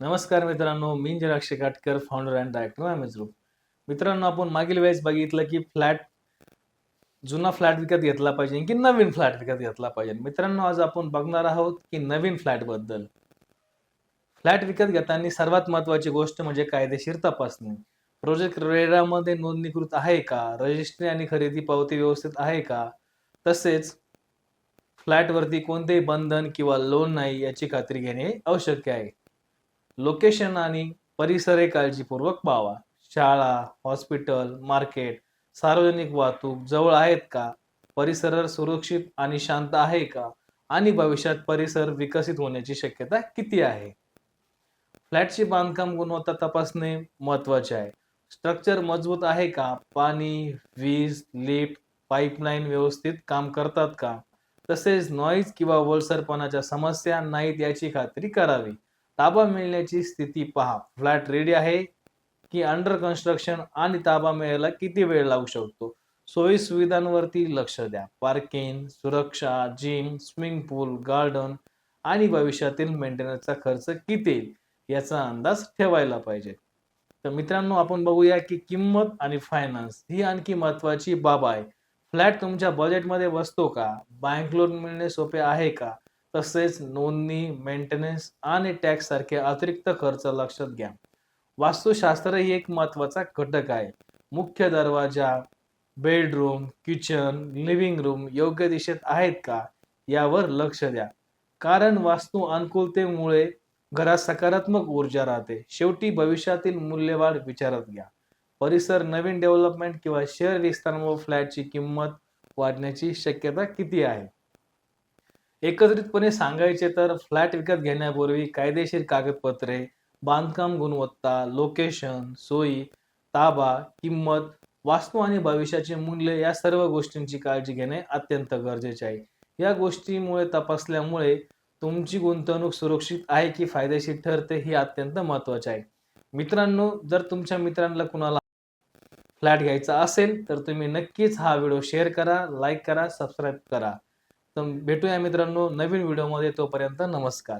नमस्कार मित्रांनो मी जराक्षे Katkar founder and director MS group मित्रांनो आपण मागील वेळेस बघितलं की फ्लॅट जुना फ्लॅट विकत घेतला पाहिजे की नवीन फ्लॅट विकत घेतला पाहिजे. मित्रांनो आज आपण बघणार आहोत की नवीन फ्लॅटबद्दल फ्लॅट विकत घेताना सर्वात महत्वाची गोष्ट म्हणजे कायदेशीर तपासणी. प्रोजेक्ट रेडामध्ये नोंदणीकृत आहे का? रजिस्ट्री आणि खरेदी पावती व्यवस्थित आहे का? तसेच फ्लॅटवरती कोणतेही बंधन किंवा लोन नाही याची खात्री घेणे आवश्यक आहे. लोकेशन आणि परिसरे काळजीपूर्वक पाहावा शाळा हॉस्पिटल मार्केट सार्वजनिक वाहतूक जवळ आहेत का? परिसर सुरक्षित आणि शांत आहे का? आणि भविष्यात परिसर विकसित होण्याची शक्यता किती आहे? फ्लॅटची बांधकाम गुणवत्ता तपासणे महत्त्वाचे आहे. स्ट्रक्चर मजबूत आहे का? पाणी वीज लिफ्ट पाईपलाईन व्यवस्थित काम करतात का? तसेच नॉईज किंवा ओलसरपणाच्या समस्या नाहीत याची खात्री करावी. ताबा मिळण्याची स्थिती पहा. फ्लॅट रेडी आहे की अंडर कन्स्ट्रक्शन आणि ताबा मिळायला किती वेळ लागू शकतो? सोयी सुविधांवरती लक्ष द्या. पार्किंग सुरक्षा जिम स्विमिंग पूल गार्डन आणि भविष्यातील मेंटेनन्सचा खर्च किती येईल याचा अंदाज ठेवायला पाहिजे. तर मित्रांनो आपण बघूया की किंमत आणि फायनान्स ही आणखी महत्वाची बाब आहे. फ्लॅट तुमच्या बजेटमध्ये बसतो का? बँक लोन मिळणे सोपे आहे का? तसेच नोंदणी मेंटेनन्स आणि टॅक्स सारखे अतिरिक्त खर्च लक्षात घ्या. वास्तुशास्त्र ही एक महत्त्वाचा घटक आहे. मुख्य दरवाजा बेडरूम किचन लिव्हिंग रूम योग्य दिशेत आहेत का? यावर लक्ष द्या. कारण वास्तू अनुकूलतेमुळे घरात सकारात्मक ऊर्जा राहते. शेवटी भविष्यातील मूल्यवाढ विचारात घ्या. परिसर नवीन डेव्हलपमेंट किंवा शहर व फ्लॅटची किंमत वाढण्याची शक्यता किती आहे? एकत्रितपणे सांगायचे तर फ्लॅट विकत घेण्यापूर्वी कायदेशीर कागदपत्रे बांधकाम गुणवत्ता लोकेशन सोयी ताबा किंमत वास्तू आणि भविष्याचे मूल्य या सर्व गोष्टींची काळजी घेणे अत्यंत गरजेचे आहे. या गोष्टीमुळे तपासल्यामुळे तुमची गुंतवणूक सुरक्षित आहे की फायदेशीर ठरते ही अत्यंत महत्त्वाचे आहे. मित्रांनो जर तुमच्या मित्रांना कुणाला फ्लॅट घ्यायचा असेल तर तुम्ही नक्कीच हा व्हिडिओ शेअर करा लाईक करा सबस्क्राईब करा. तर भेटूया मित्रांनो नवीन व्हिडिओमध्ये तोपर्यंत नमस्कार.